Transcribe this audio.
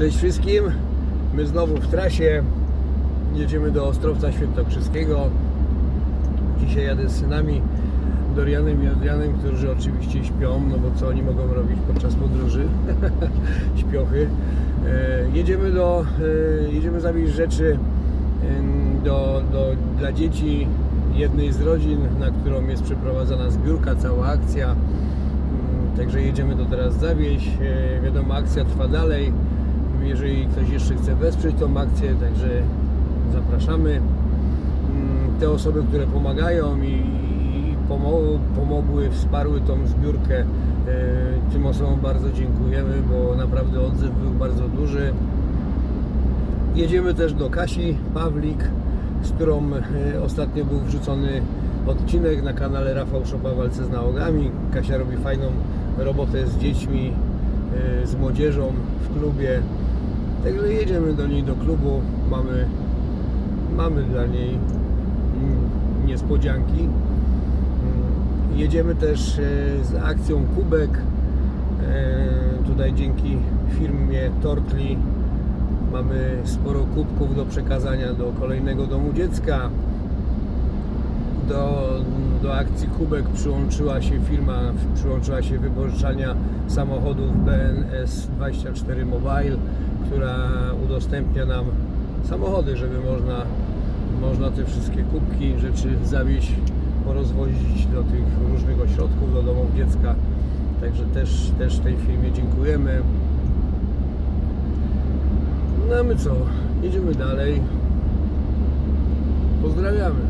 Cześć wszystkim. My znowu w trasie. Jedziemy do Ostrowca Świętokrzyskiego. Dzisiaj jadę z synami Dorianem i Adrianem, którzy oczywiście śpią, no bo co oni mogą robić podczas podróży? Śpiochy. E, jedziemy do, e, jedziemy zawieźć rzeczy em, do, do, dla dzieci jednej z rodzin, na którą jest przeprowadzana zbiórka, cała akcja. Mm, Także jedziemy to teraz zawieźć. E, Wiadomo, akcja trwa dalej. Jeżeli ktoś jeszcze chce wesprzeć tą akcję, także zapraszamy. Mm, Te osoby, które pomagają i, i pomo- pomogły, wsparły tą zbiórkę, e, tym osobom bardzo dziękujemy, bo naprawdę odzew był bardzo duży. Jedziemy też do Kasi Pawlik, z którą e, ostatnio był wrzucony odcinek na kanale Rafał Szopa Walce z nałogami. Kasia robi fajną robotę z dziećmi, e, z młodzieżą w klubie. Także jedziemy do niej do klubu. Mamy, mamy dla niej mm, niespodzianki. Mm, Jedziemy też e, z akcją Kubek. E, Tutaj dzięki firmie Tortli Mamy sporo kubków do przekazania do kolejnego domu dziecka. Do, do akcji Kubek przyłączyła się firma, przyłączyła się wypożyczalnia samochodów BNS 24 Mobile, która udostępnia nam samochody, żeby można, można te wszystkie kubki, rzeczy zawieźć, porozwozić do tych różnych ośrodków, do domów dziecka. Także też, też tej firmie dziękujemy. No a my co? Jedziemy dalej. Pozdrawiamy.